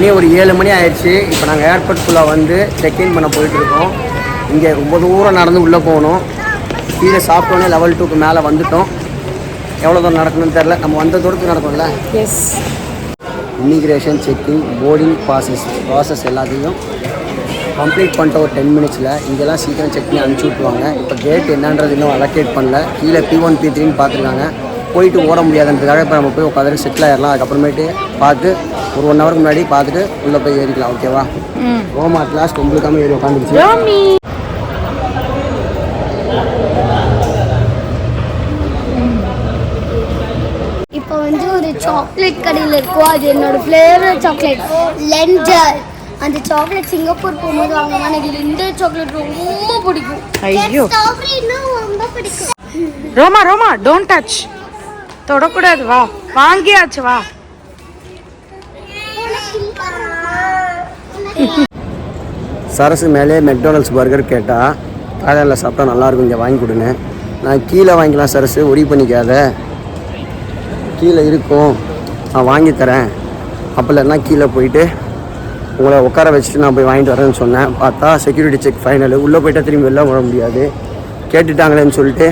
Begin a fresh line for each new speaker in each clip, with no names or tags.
மணி ஒரு ஏழு மணி ஆயிடுச்சு. இப்போ நாங்கள் ஏர்போர்ட்குள்ளே வந்து செக்இன் பண்ண போயிட்டுருக்கோம். இங்கே ரொம்ப தூரம் நடந்து உள்ளே போகணும். கீழே சாப்பிட்டோன்னே லெவல் டூக்கு மேலே வந்துட்டோம். எவ்வளோ தூரம் நடக்கணும்னு தெரில நம்ம வந்த தூரத்துக்கு நடக்கும்ல?
Yes
immigration checking boarding process process எல்லாத்தையும் கம்ப்ளீட் பண்ணிட்ட ஒரு டென் மினிட்ஸில் இங்கெல்லாம் சீக்கிரம் செக் பண்ணி அனுப்பிச்சி விட்ருவாங்க இப்போ கேட் என்னன்றது இன்னும் அலோகேட் பண்ணல. கீழே பி ஒன் பி த்ரீன்னு பார்த்துருக்காங்க. போயிட்டு ஓட முடியாதுன்றதுக்காக இப்போ நம்ம போய் உட்காந்து செட்டில் ஆயிடலாம். அதுக்கப்புறமேட்டு பார்த்து ஒரு ஒன் ஹவருக்கு முன்னாடி பார்த்துட்டு உள்ளே போய் ஏறிக்கலாம் ஓகேவா ரோமா கிளாஸ் உங்களுக்காம ஏறி உட்காந்துருச்சு
இப்போ வந்து ஒரு சாக்லேட் கடையில் இருக்கும். அது என்னோட ஃப்ளேவர் சாக்லேட் லென்ஜர் அந்த சாக்லேட் சிங்கப்பூர் போகும்போது வாங்கினா எனக்கு லெண்டர் சாக்லேட் ரொம்ப பிடிக்கும்.
ஐயோ.
ரொம்ப பிடிக்கும்.
ரோமா ரோமா டோன்ட் டச் தொடக்கூடாது வா. வாங்கியாச்சு வா.
சரசு மேலே மெக்டானல்ஸ் பர்கர் கேட்டால் காலையில் சாப்பிட்டா நல்லாயிருக்கும் இங்கே வாங்கி கொடுன்னு. நான் கீழே வாங்கிக்கலாம் சரசு ஒடி பண்ணிக்காத. கீழே இருக்கும். நான் வாங்கி தரேன். அப்போ இல்லைன்னா கீழே போயிட்டு உங்களை உட்கார வச்சுட்டு நான் போய் வாங்கிட்டு வரேன்னு சொன்னேன். பார்த்தா செக்யூரிட்டி செக் ஃபைனல் உள்ளே போயிட்டால் திரும்பி வெளில வர முடியாது. கேட்டுட்டாங்களேன்னு சொல்லிட்டு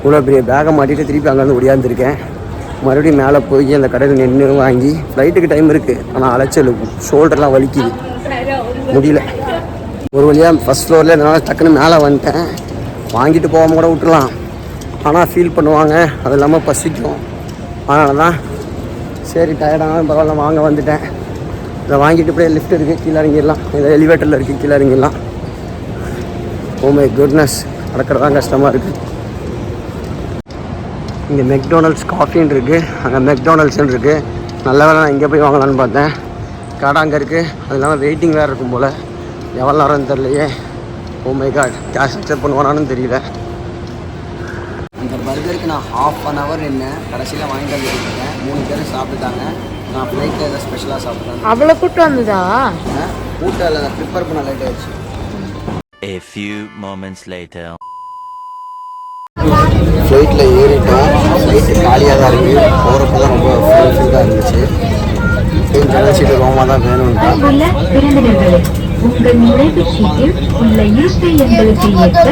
இவ்வளோ பெரிய பேகை மாட்டிட்டு திருப்பி அங்கேருந்து ஒடியாந்துருக்கேன் மறுபடியும் மேலே போய் அந்த கடையில் நின்று வாங்கி ஃப்ளைட்டுக்கு டைம் இருக்குது ஆனால் அலைச்சல் ஷோல்டர்லாம் வலிக்குது. முடியல. ஒரு வழியாக ஃபஸ்ட் ஃப்ளோரில் என்னால் டக்குன்னு மேலே வந்துட்டேன். வாங்கிட்டு போகாமல் கூட விட்டுலாம் ஆனால் ஃபீல் பண்ணுவாங்க. அது இல்லாமல் பசிக்கும். அதனால தான் சரி டயர்டானாலும் பரவாயில்ல வாங்க வந்துட்டேன். இதை வாங்கிட்டு போய் லிஃப்ட் இருக்குது கீழே இறங்கிடலாம். இந்த எலிவேட்டரில் இருக்குது கீழே இறங்கிடலாம். Oh ஓ மை குட்னஸ் நடக்கிறதான் கஷ்டமாக இருக்குது இங்கே மெக்டோனல்ட்ஸ் காஃபின்னு இருக்குது அங்கே மெக்டோனல்ட்ஸ்னு இருக்குது நல்ல வேலை நான் இங்கே போய் வாங்கலான்னு பார்த்தேன். கடை அங்கே இருக்குது அது இல்லாமல் வெயிட்டிங் வேறு இருக்கும் போல். எவ்வளோ நேரம்னு தெரியலையே. Oh my god cash accept பண்ணுவானான்னு தெரியல. அந்த பர்கருக்கு நான் ஹாஃப் அன் ஹவர் நின்னேன் கடைசியில் வாங்கிட்டு வந்து கொடுத்துட்டேன். மூணு பேர் சாப்பிட்டுட்டாங்க. நான் ஃப்ளைட்டில் எதாவது ஸ்பெஷலாக சாப்பிட்டேன்
அவ்வளோ கூட்டு வந்ததா?
கூட்டில் ப்ரிப்பேர் பண்ண லேட் ஆயிடுச்சு.
A few moments later.
காலியாக தான் இருக்குது போகிறப்ப தான் ரொம்ப ஃபுல்ஃபில்லாக இருந்துச்சு. ஜன்னல் சீட்டு ரோமாக தான்
விருந்தினர்களே உங்கள் நுழைவுச் சீட்டில் உள்ள இருப்பை எண்களுக்கு ஏற்ப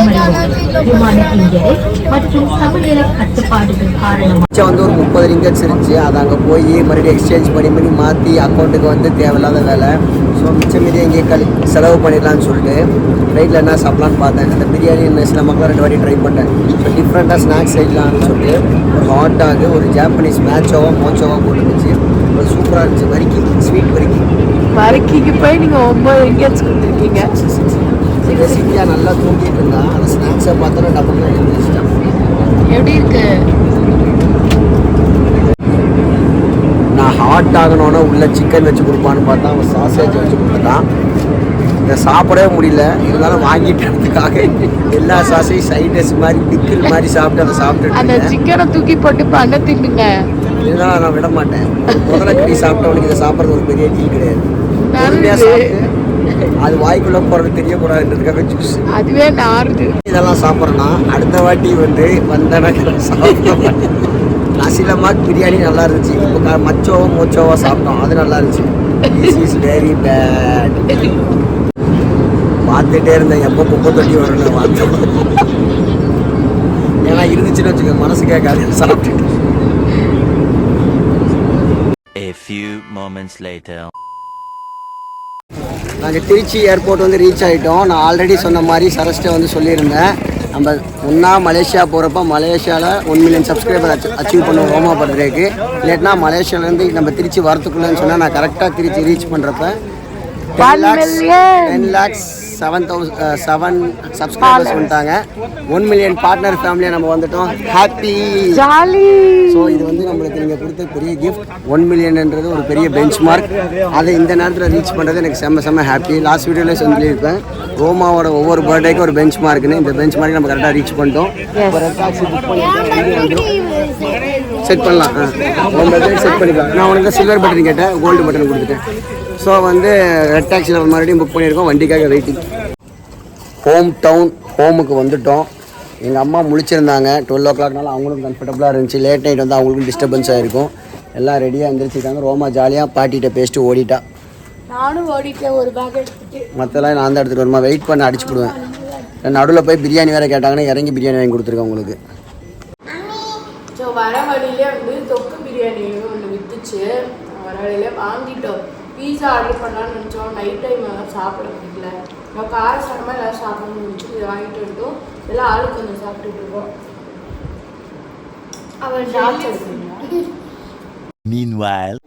அமரவும். விமான இங்கரை மற்றும் சமநில கட்டுப்பாடுகள் காரணமாக
வந்து ஒரு முப்பது ரிங்கட்ஸ் இருந்துச்சு. அதை அங்கே போய் மறுபடியும் எக்ஸ்சேஞ்ச் பண்ணி பண்ணி மாற்றி அக்கௌண்ட்டுக்கு வந்து தேவையில்லாத வேலை. ஸோ மிச்சம் மீதி எங்கேயே கழி செலவு பண்ணிடலாம்னு சொல்லிட்டு ஃப்ளைட்டில் என்ன சாப்பிட்லான்னு பார்த்தேன். அந்த பிரியாணி என்ன சில மக்கள் ரெண்டு வாட்டி ட்ரை பண்ணேன் ஸோ டிஃப்ரெண்ட்டாக ஸ்நாக்ஸ் செய்யலாம்னு சொல்லிட்டு ஒரு ஹாட் டாக் ஒரு ஜாப்பனீஸ் மேட்சோவோ மோச்சோவோ போட்டுருந்துச்சு ஒரு சூப்பராக இருந்துச்சு. வரிக்கி ஸ்வீட் வரிக்கி
வரைக்கிக்கு போய் நீங்கள் ஒம்பது ரிங்கெட்ஸ் கொடுத்துருக்கீங்க.
சிட்டியாக நல்லா தூங்கிட்டு இருந்தா அந்த ஸ்நாக்ஸை பார்த்தோன்னா டபுள் எழுந்திரிச்சிட்டான்.
எப்படி இருக்கு
நான் ஹாட் ஆகணும்னா உள்ள சிக்கன் வச்சு கொடுப்பான்னு பார்த்தா அவன் சாசேஜ் வச்சு கொடுத்துட்டான். இதை சாப்பிடவே முடியல. இருந்தாலும் வாங்கிட்டதுக்காக எல்லா சாசேஜ் சைடஸ் மாதிரி பிக்கிள் மாதிரி சாப்பிட்டு அதை
அந்த
சாப்பிட்டுட்டு
சிக்கனை தூக்கி போட்டு பண்ண தின்னுங்க.
இதெல்லாம் நான் விட மாட்டேன். முதல்ல கட்டி சாப்பிட்டவனுக்கு இதை சாப்பிட்றது ஒரு பெரிய டீ கிடையாது. சாப்பிட்டு அது வாய்க்குள்ள போறது தெரியக்கூடாதுன்றதுக்காக ஜூஸ்
அதுவே நாறுது.
இதெல்லாம் சாப்பிட்றேன்னா அடுத்த வாட்டி வந்து வந்தேன்னா சாப்பிட நசிலமாக் பிரியாணி நல்லா இருந்துச்சு இப்போ மச்சோவோ மோச்சோவோ சாப்பிட்டோம். அது நல்லா இருந்துச்சு இஸ் வெரி பேட் பார்த்துட்டே இருந்தேன். எப்போ குப்பை தொட்டி வரும்னு பார்த்தோம். ஏன்னா இருந்துச்சுன்னு வச்சுக்கோங்க. மனசு கேட்காது. சாப்பிட்டுட்டு.
A few moments later.
நாங்கள் திருச்சி ஏர்போர்ட் வந்து ரீச் ஆகிட்டோம் நான் ஆல்ரெடி சொன்ன மாதிரி சரஸ்ட்டை வந்து சொல்லியிருந்தேன். நம்ம ஒன்றா மலேசியா போகிறப்ப மலேசியாவில் ஒன் மில்லியன் சப்ஸ்கிரைபர் அச்சீவ் பண்ணுவோம் ரோமா பர்த்டேக்கு இல்லாட்டினா மலேசியாவிலேருந்து நம்ம திருச்சி வரத்துக்குள்ளேன்னு சொன்னால் நான் கரெக்டாக திருச்சி ரீச் பண்ணுறப்ப
One million.
Ten lakhs seven thousand seven subscribers வந்துட்டாங்க. ஒன் மில்லியன் பார்ட்னர் ஃபேமிலியாக நம்ம வந்துட்டோம். Happy
jolly.
ஸோ இது வந்து நம்மளுக்கு நீங்கள் கொடுத்த பெரிய கிஃப்ட் ஒன் மில்லியன்ன்றது ஒரு பெரிய பெஞ்ச் மார்க் அதை இந்த நேரத்தில் ரீச் பண்ணுறது எனக்கு செம்ம செம்ம ஹாப்பி லாஸ்ட் வீடியோவில் சொல்லியிருப்பேன். ரோமாவோட ஒவ்வொரு பர்த்டேக்கும் ஒரு பெஞ்ச் மார்க்குன்னு இந்த பெஞ்ச் மார்க் நம்ம கரெக்டாக ரீச் பண்ணிட்டோம். செட் பண்ணலாம். செட் பண்ணிக்கலாம். நான் உனக்கு சில்வர் பட்டன் கேட்டேன். கோல்டு பட்டன் கொடுத்துட்டேன். ஸோ வந்து ரெட் டாக்ஸியில் மறுபடியும் புக் பண்ணியிருக்கோம். வண்டிக்காக வெயிட்டிங் ஹோம் டவுன் ஹோமுக்கு வந்துட்டோம். எங்கள் அம்மா முழிச்சிருந்தாங்க. டுவெல் ஓ கிளாக்னால அவங்களும் கம்ஃபர்டபுளாக இருந்துச்சு. லேட் நைட் வந்து அவங்களுக்கும் டிஸ்டர்பன்ஸ் ஆகிருக்கும் எல்லாம் ரெடியாக எழுந்திரிச்சிருக்காங்க ரோமா ஜாலியாக பாட்டிகிட்ட பேசிட்டு ஓடிட்டா.
நானும் ஓடிட்டேன். ஒரு பேக் எடுத்துட்டு.
மற்றெல்லாம் நான் தான் எடுத்துகிட்டு வருமா வெயிட் பண்ண அடிச்சு போடுவேன் நடுவில் போய் பிரியாணி வேறு கேட்டாங்கன்னா இறங்கி பிரியாணி வாங்கி கொடுத்துருக்கேன் உங்களுக்கு.
ஸோ வர வழியிலே வந்து தொக்கு பிரியாணி ஒன்று வித்துச்சு. வர வழியில வாங்கிட்டோம். பீஸா ஆர்டர் பண்ணலாம்னு நினச்சோம். நைட் டைம் சாப்பிட முடியல நம்ம காரசாரமாக எல்லாம் சாப்பிடணும்னு நினச்சி இதை வாங்கிட்டு வந்துட்டோம் எல்லாம் ஆளுக்கு கொஞ்சம் சாப்பிட்டுட்டு இருக்கோம்.
அவள்
Meanwhile,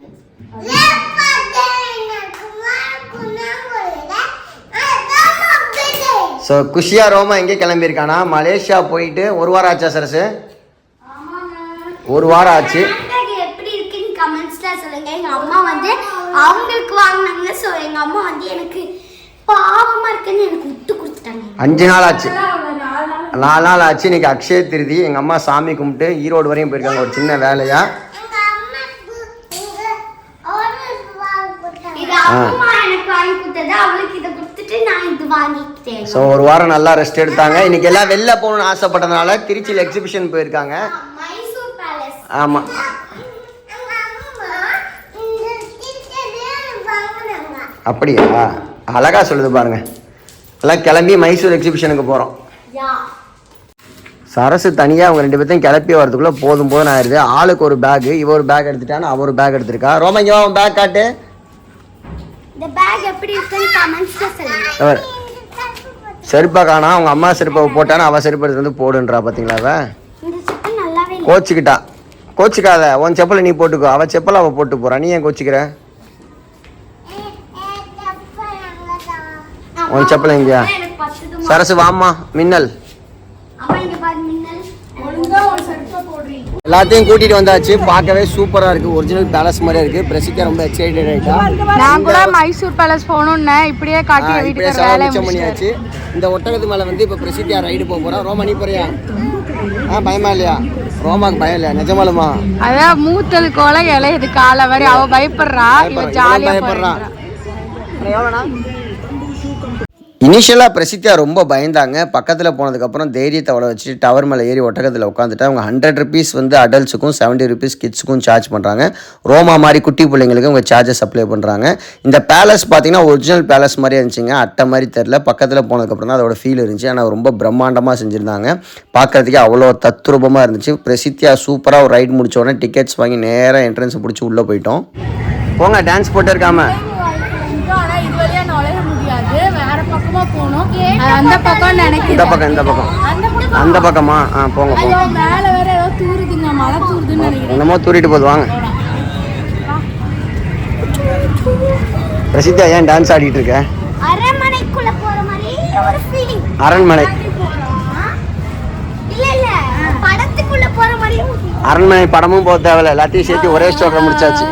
ஸோ குஷியா ரோமா எங்கே கிளம்பியிருக்கானா? மலேசியா போயிட்டு ஒரு வாரம் ஆச்சா சரசு? ஒரு வாரம் ஆச்சு.
எப்படி இருக்குன்னு கமெண்ட்ஸ்ல சொல்லுங்க. எங்க அம்மா வந்து அவங்களுக்கு வாங்கினாங்க ஸோ எங்க அம்மா வந்து எனக்கு பாவமா இருக்குன்னு எனக்கு விட்டு கொடுத்துட்டாங்க.
அஞ்சு நாள் ஆச்சு. நாலு நாள். ஆச்சு. இன்னைக்கு அக்ஷய திருதி எங்கள் அம்மா சாமி கும்பிட்டு ஈரோடு வரையும் போயிருக்காங்க. ஒரு சின்ன வேலையா?
இது அம்மா எனக்கு வாங்கி கொடுத்தது. அவளுக்கு இதை கொடுத்துட்டு நான் இது வாங்கிக்கிட்டேன்.
ஸோ ஒரு வாரம் நல்லா ரெஸ்ட் எடுத்தாங்க. இன்னைக்கு எல்லாம் வெளில போகணும்னு ஆசைப்பட்டதுனால திருச்சியில் எக்ஸிபிஷன் போயிருக்காங்க. ஆமாம் அப்படியா? அழகா சொல்லுது பாருங்க. எல்லாம் கிளம்பி மைசூர் எக்ஸிபிஷனுக்கு போகிறோம் சரசு தனியாக அவங்க ரெண்டு பேர்த்தையும் கிளப்பி வரதுக்குள்ளே போதும் போதும் ஆயிடுது. ஆளுக்கு ஒரு பேக் இவ ஒரு பேக் எடுத்துட்டான்னு அவ ஒரு பேக் எடுத்திருக்கா. ரோமா இங்கே அவன் பேக் காட்டு. செருப்பை காணா அவங்க அம்மா செருப்பை போட்டான்னு அவ செருப்பு எடுத்து வந்து போடுன்றா பார்த்தீங்களா அவ?
இந்த செப்பல் நல்லாவே இல்லை.
கோச்சிக்கிட்டா. கோச்சிக்காத உன் செப்பலை நீ போட்டுக்கோ. அவ செப்பலை அவ போட்டு போறா. நீ ஏன் கோச்சிக்கிற? உன் செப்பல் எங்கேயா? சரசு வாம்மா மின்னல்.
அம்மா இங்க பாரு மின்னல்.
ஒழுங்கா ஒரு செருப்பை போடுறீங்க.
எல்லாத்தையும் கூட்டிட்டு வந்தாச்சு. பார்க்கவே சூப்பரா இருக்கு. ஒரிஜினல் பேலஸ் மாதிரியே இருக்கு. பிரசிக்கா ரொம்ப எக்ஸைட்டட் ஆயிட்டா.
நான் கூட மைசூர் பேலஸ் போகணும்னு. இப்படியே காட்டி வீட்டுக்கு முடிச்சிட்டாரு.
பண்ணியாச்சு. இந்த ஒட்டகத்து மேல வந்து இப்ப பிரசித்தியா ரைடு போக போறா. ரோமா நீ போறியா? ஆ பயமா இல்லையா? ரோமாக்கு பயம் இல்லையா? நிஜமாலுமா
அதான் மூத்தது கோல இலையுது. காலை வரை. அவ பயப்படுறா. இவ
பயப்படுறா.
ஜாலியா
இவன் பயப்படுறான். இனிஷியலாக பிரசித்தியா ரொம்ப பயந்தாங்க. பக்கத்தில் போனதுக்கப்புறம் தைரியத்தை அவ்வளோ வச்சுட்டு டவர் மேலே ஏறி ஒட்டகத்தில் உட்காந்துட்டு அவங்க ஹண்ட்ரட் ருபீஸ் வந்து அடல்ட்ஸுக்கும் செவன்ட்டி ருபீஸ் கிட்ஸுக்கும் சார்ஜ் பண்ணுறாங்க ரோமா மாதிரி குட்டி பிள்ளைங்களுக்கு அவங்க சார்ஜஸ் அப்ளை பண்ணுறாங்க இந்த பேலஸ் பார்த்தீங்கன்னா ஒரிஜினல் பேலஸ் மாதிரி இருந்துச்சுங்க. அட்டை மாதிரி தெரில பக்கத்தில் போனதுக்கப்புறம் தான் அதோட ஃபீல் இருந்துச்சு. ஆனால் ரொம்ப பிரம்மாண்டமாக செஞ்சுருந்தாங்க. பார்க்கறதுக்கே அவ்வளோ தத்ரூபமாக இருந்துச்சு. பிரசித்தியா சூப்பராக ஒரு ரைட் முடிச்ச உடனே டிக்கெட்ஸ் வாங்கி நேராக என்ட்ரன்ஸ் பிடிச்சி உள்ளே போயிட்டோம். போங்க டான்ஸ் போட்டு இருக்காமல்
ஆனா இது வழியா நுழைய முடியாது வேற பக்கமா போகணும் அது அந்த பக்கம்
இந்த
நினைக்கிறேன்
பக்கம் இந்த பக்கம்.
அந்த பக்கம்.
அந்த பக்கமா? ஆ போங்க போங்க.
ஐயோ மேல வேற ஏதோ தூருதுங்க. மழை தூருதுன்னு நினைக்கிறேன்.
என்னமோ தூரிட்டு போகுது. வாங்க. பிரசித்தா ஏன் டான்ஸ் ஆடிட்டு இருக்க?
அரண்மனைக்குள்ள போற மாதிரி ஒரு ஃபீலிங்
அரண்மனை.
இல்ல இல்ல. படத்துக்குள்ள போற மாதிரி ஒரு feeling.
அரண்மனை படமும் போக தேவையில்ல. எல்லாத்தையும் சேர்த்து ஒரே ஸ்டோக்கில் முடிச்சாச்சு.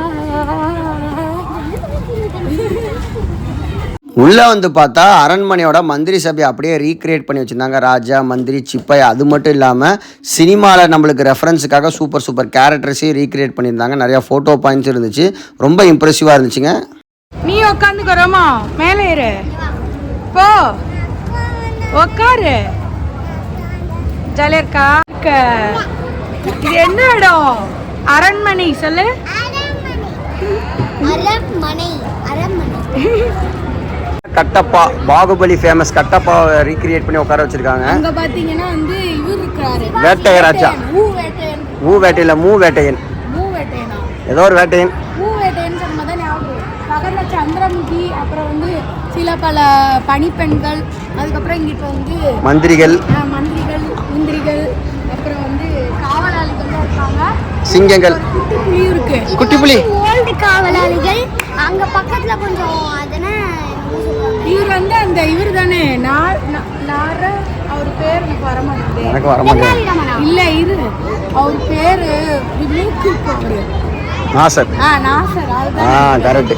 உள்ளே வந்து பார்த்தா அரண்மனையோட மந்திரி சபையை அப்படியே ரீக்ரியேட் பண்ணி வச்சுருந்தாங்க. ராஜா மந்திரி சிப்பை அது மட்டும் இல்லாமல் சினிமாவில் நம்மளுக்கு ரெஃபரன்ஸுக்காக சூப்பர் சூப்பர் கேரக்டர்ஸையும் ரீக்ரியேட் பண்ணியிருந்தாங்க. நிறையா ஃபோட்டோ பாயிண்ட்ஸ் இருந்துச்சு. ரொம்ப இம்ப்ரெசிவாக இருந்துச்சுங்க.
நீ உட்காந்துக்கிறோமா மேலே ஏறு. போ. உக்காரு. ஜாலியா இருக்கா? இருக்க. இது என்ன இடம்? அரண்மனை சொல்லு.
அரண்மனை. அரண்மனை.
கட்டப்பா பாகுபலி ஃபேமஸ் கட்டப்பாவை ரீக்ரியேட் பண்ணி உட்கார வச்சுருக்காங்க.
அங்க பாத்தீங்கன்னா வந்து இவர் இருக்காரு.
வேட்டையராஜா.
மூ வேட்டையன்.
ஊ வேட்டையில் மூ வேட்டையன்.
மூ வேட்டையனா?
ஏதோ ஒரு வேட்டையன்.
மூ வேட்டையன் சொன்னதான் ஞாபகம். பக்கத்துல சந்திரமுகி அப்புறம் வந்து சில பல பணிப்பெண்கள் அதுக்கப்புறம் இங்கிட்ட வந்து
மந்திரிகள்.
மந்திரிகள் முந்திரிகள் அப்புறம் வந்து காவலாளிகள் இருக்காங்க.
சிங்கங்கள்.
குட்டி புலி இருக்கு.
குட்டி புலி.
ஓல்டு காவலாளிகள். அங்க பக்கத்துல கொஞ்சம் அதன என்னமோ சொல்லுவாங்க.
இவர் வந்து அந்த இவர் தானே? அவர் பேர் எனக்கு வர மாட்டேங்குது.
எனக்கு வர மாட்டேங்குது.
தென்னாலிராமனா?
இல்ல இரு. அவர் பேரு அவரு.
நாசர்.
ஆ நாசர்.
ஆ
அதுதான்
கரெக்ட்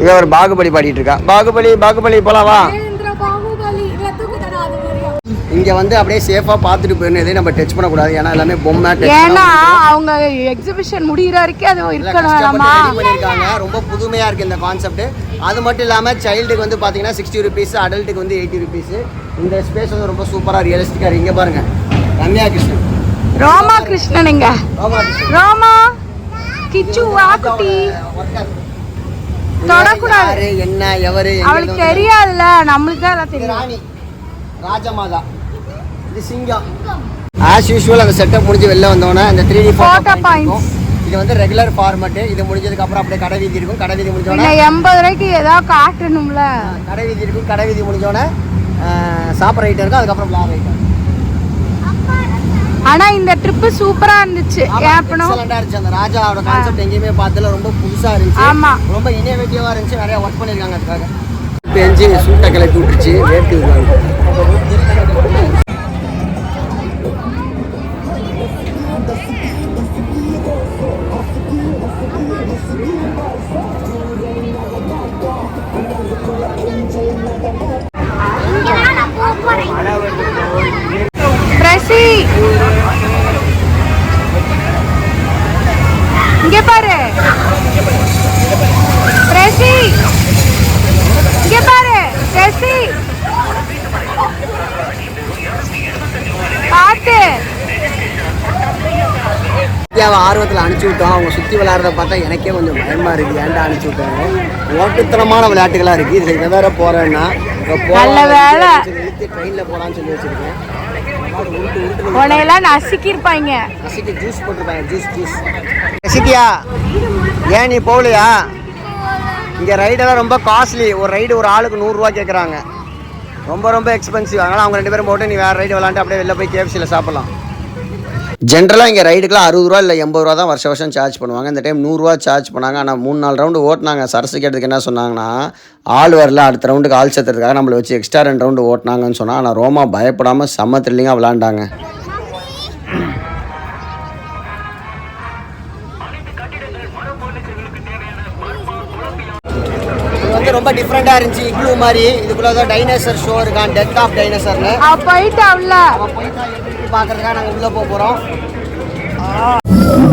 இவ ஒரு பாகுபலி பாடிட்டு இருக்கா. பாகுபலி பாகுபலி போலாம் வா
மகேந்திர பாகுபலி ரத்துக்கு தர அது மாதிரியா
இங்க வந்து அப்படியே சேஃபா பார்த்துட்டு போயிடணும். எதையும் நம்ம டச் பண்ணக்கூடாது. ஏன்னா எல்லாமே பொம்மை
ஏன்னா அவங்க எக்ஸிபிஷன் முடிகிற வரைக்கும் அது இருக்கணும்
ரொம்ப புதுமையா இருக்கு இந்த கான்செப்ட் அது மட்டும் இல்லாம சைல்டுக்கு வந்து பாத்தீங்கன்னா சிக்ஸ்டி ருபீஸ் அடல்ட்டுக்கு வந்து எயிட்டி ருபீஸ் இந்த ஸ்பேஸ் வந்து ரொம்ப சூப்பரா ரியலிஸ்டிக்கா இருக்கு. இங்க பாருங்க. ரம்யா கிருஷ்ணன்
ரோமா கிருஷ்ணனுங்க
ரோமா
கிச்சு வா குட்டி தொடக்கூடாது.
என்ன எவரு
அவளுக்கு தெரியாதுல்ல. நம்மளுக்கு தான் தெரியும்.
ராஜமாதா. இது சிங்கம். ஆஸ் யூஷுவல் அந்த செட்டப் முடிஞ்சு வெளில வந்தோடனே அந்த த்ரீ டி
Photo points.
இது வந்து ரெகுலர் ஃபார்மேட் இது முடிஞ்சதுக்கு அப்புறம் அப்படியே கடை வீதி இருக்கும். கடை வீதி முடிஞ்சோடனே
எண்பது ரூபாய்க்கு ஏதாவது காட்டணும்ல.
கடை வீதி இருக்கும். கடை வீதி முடிஞ்சோடனே சாப்பிட்ற ஐட்டம் இருக்கும். அதுக்கப்புறம் விளாட்ற ஐட்டம்
ஆனா இந்த ட்ரிப் சூப்பரா இருந்துச்சு.
எக்ஸலண்டா இருந்துச்சு. அந்த ராஜாவோட கான்செப்ட் எங்கேயுமே பார்த்ததுல ரொம்ப புதுசா இருந்துச்சு.
ஆமா.
ரொம்ப இனோவேட்டிவா இருந்துச்சு. நிறைய ஒர்க் பண்ணிருக்காங்க அதுக்காக. இப்போ எஞ்சி சூட்டை கிளப்பி விட்டுருச்சு. வேர்த்து
Brasil.
இந்தியாவை ஆர்வத்தில் அனுப்பிச்சி விட்டோம். அவங்க சுற்றி விளையாடுறத பார்த்தா எனக்கே கொஞ்சம் பயமா இருக்கு. ஏன்டா அனுப்பிச்சி விட்டாங்க ஓட்டுத்தனமான விளையாட்டுகளாக இருக்கு. இது இதை வேற
நல்ல வேலை.
ட்ரெயினில் போகலான்னு சொல்லி வச்சிருக்கேன்.
உன்னையெல்லாம் நசுக்கிருப்பாங்க
ரசிக்கு ஜூஸ் போட்டிருப்பாங்க. ஜூஸ் ஜூஸ் ரசிக்கியா ஏன் நீ போகலையா? இங்கே ரைடெல்லாம் ரொம்ப காஸ்ட்லி ஒரு ரைடு ஒரு ஆளுக்கு நூறுரூவா கேட்குறாங்க ரொம்ப ரொம்ப எக்ஸ்பென்சிவ் அதனால் அவங்க ரெண்டு பேரும் போட்டு நீ வேறு ரைடு விளாண்டு அப்படியே வெளில போய் கேஎஃப்சியில் சாப்பிட்லாம். ஜென்ரலாக இங்கே ரைடுக்குலாம் அறுபது ரூபா இல்லை எண்பது ரூபா தான் வருஷம் வருஷம் சார்ஜ் பண்ணுவாங்க. இந்த டைம் நூறுரூவா சார்ஜ் பண்ணாங்க. ஆனால் மூணு நாலு ரவுண்டு ஓட்டினாங்க. சரசு கேட்டதுக்கு என்ன சொன்னாங்கன்னா ஆள் வரல அடுத்த ரவுண்டுக்கு ஆள் சேர்த்துறதுக்காக நம்மளை வச்சு எக்ஸ்ட்ரா ரெண்டு ரவுண்டு ஓட்டினாங்கன்னு சொன்னால் ஆனால் ரோமா பயப்படாமல் செம்ம த்ரில்லிங்காக விளாண்டாங்க ரொம்ப டிஃப்ரெண்ட்டாக இருந்துச்சு. இக்ளூ மாதிரி. இதுக்குள்ள தான் டைனோசர் ஷோ இருக்கான் டெத் ஆஃப் டைனோசர்னு
அவ போயிட்டாவ்ல
நம்ம போய் தான் எப்படி பார்க்கறதுக்காக நாங்கள் உள்ளே போக போகிறோம்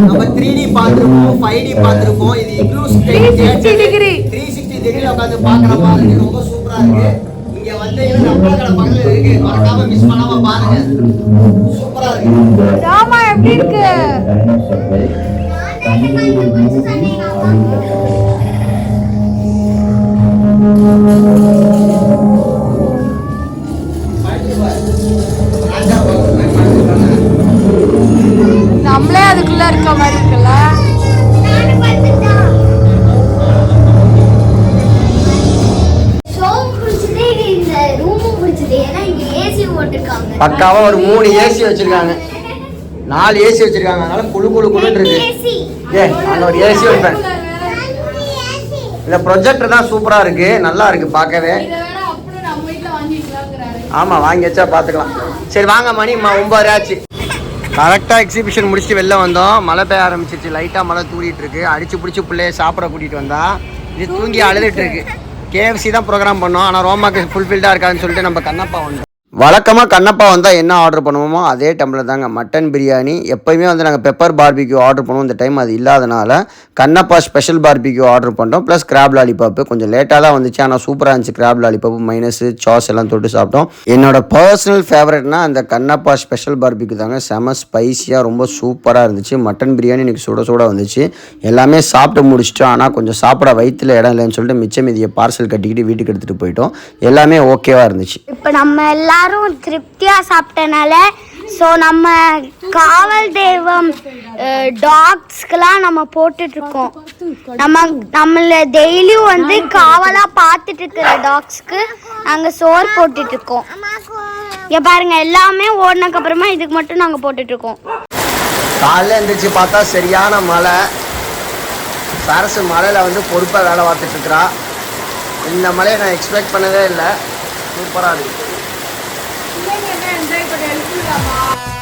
நம்ம த்ரீ டி பார்த்துருக்கோம் ஃபைவ் டி பார்த்துருக்கோம் இது igloo
360 degree.
Three sixty degree உட்காந்து பார்க்குற மாதிரி ரொம்ப சூப்பராக இருக்கு. இங்கே வந்து நம்ம கடை பக்கத்தில் இருக்கு. மறக்காம மிஸ் பண்ணாம பாருங்க. சூப்பராக இருக்கு.
எப்படி இருக்கு? நம்மளே அதுக்குள்ள இருக்க மாதிரி இருக்குல்ல?
பக்காவாக ஒரு மூணு ஏசி வச்சிருக்காங்க. நாலு ஏசி வச்சிருக்காங்க. அதனால குழு குழு குழுன்னு இருக்கு
ஏசி
ஏ அந்த ஒரு ஏசி வைப்பேன். இந்த ப்ரொஜெக்டர் தான் சூப்பராக இருக்கு. நல்லா இருக்கு பார்க்கவே. ஆமாம் வாங்கி வச்சா பார்த்துக்கலாம். சரி வாங்க மணி. ஒன்பது ஆச்சு. கரெக்டாக எக்ஸிபிஷன் முடிச்சுட்டு வெளில வந்தோம். மழை பெய்ய ஆரம்பிச்சிருச்சு. லைட்டாக மழை தூரிட்டு இருக்கு. அடிச்சு பிடிச்சி பிள்ளைய சாப்பிட கூட்டிகிட்டு வந்தா. இது தூங்கி அழுதுட்டு இருக்கு. கேஎஃப்சி தான் ப்ரோக்ராம் பண்ணோம். ஆனால் ரோமாக்கு ஃபுல்ஃபில்டாக இருக்காதுன்னு சொல்லிட்டு நம்ம கண்ணப்பா வந்தோம். வழக்கமாக கண்ணப்பா வந்தால் என்ன ஆர்டர் பண்ணுவோமோ அதே டம்ளர் தாங்க. மட்டன் பிரியாணி எப்போயுமே வந்து நாங்கள் பெப்பர் பார்பிக்யூ ஆர்டர் பண்ணுவோம். இந்த டைம் அது இல்லாதனால கண்ணப்பா ஸ்பெஷல் பார்பிக்யூ ஆர்டர் பண்ணிட்டோம் ப்ளஸ் கிராப் லாலிபாப்பு கொஞ்சம் லேட்டாக தான் வந்துச்சு. ஆனால் சூப்பராக இருந்துச்சு. கிராப் லாலிபாப்பு மைனஸ் சாஸ் எல்லாம் தொட்டு சாப்பிட்டோம். என்னோட பர்சனல் ஃபேவரட்னா அந்த கண்ணப்பா ஸ்பெஷல் பார்பிக்யூ தாங்க. செம ஸ்பைசியாக ரொம்ப சூப்பராக இருந்துச்சு. மட்டன் பிரியாணி இன்னைக்கு சுட சுட வந்துச்சு. எல்லாமே சாப்பிட்டு முடிச்சிட்டோம். ஆனால் கொஞ்சம் சாப்பிட வயிற்றுல இடம் இல்லைன்னு சொல்லிட்டு மிச்சம் மீதியை பார்சல் கட்டிக்கிட்டு வீட்டுக்கு எடுத்துகிட்டு போயிட்டோம். எல்லாமே ஓகேவாக இருந்துச்சு.
இப்போ நம்ம எல்லாம் எல்லாரும் திருப்தியா சாப்பிட்டனால ஸோ நம்ம காவல் தெய்வம் டாக்ஸ்க்கெல்லாம் நம்ம போட்டுட்டு இருக்கோம் நம்ம நம்மள டெய்லியும் வந்து காவலா பார்த்துட்டு இருக்கிற டாக்ஸ்க்கு நாங்கள் சோறு போட்டுட்டு இருக்கோம் இங்கே பாருங்க எல்லாமே ஓடினதுக்கு அப்புறமா இதுக்கு மட்டும் நாங்கள் போட்டுட்டு இருக்கோம்
காலைல எழுந்திரிச்சு பார்த்தா சரியான மழை. சரசு மழையில் வந்து பொறுப்பாக வேலை பார்த்துட்டு இருக்கிறா இந்த மழையை நான் எக்ஸ்பெக்ட் பண்ணவே இல்லை. சூப்பராக
இருக்குது Panama.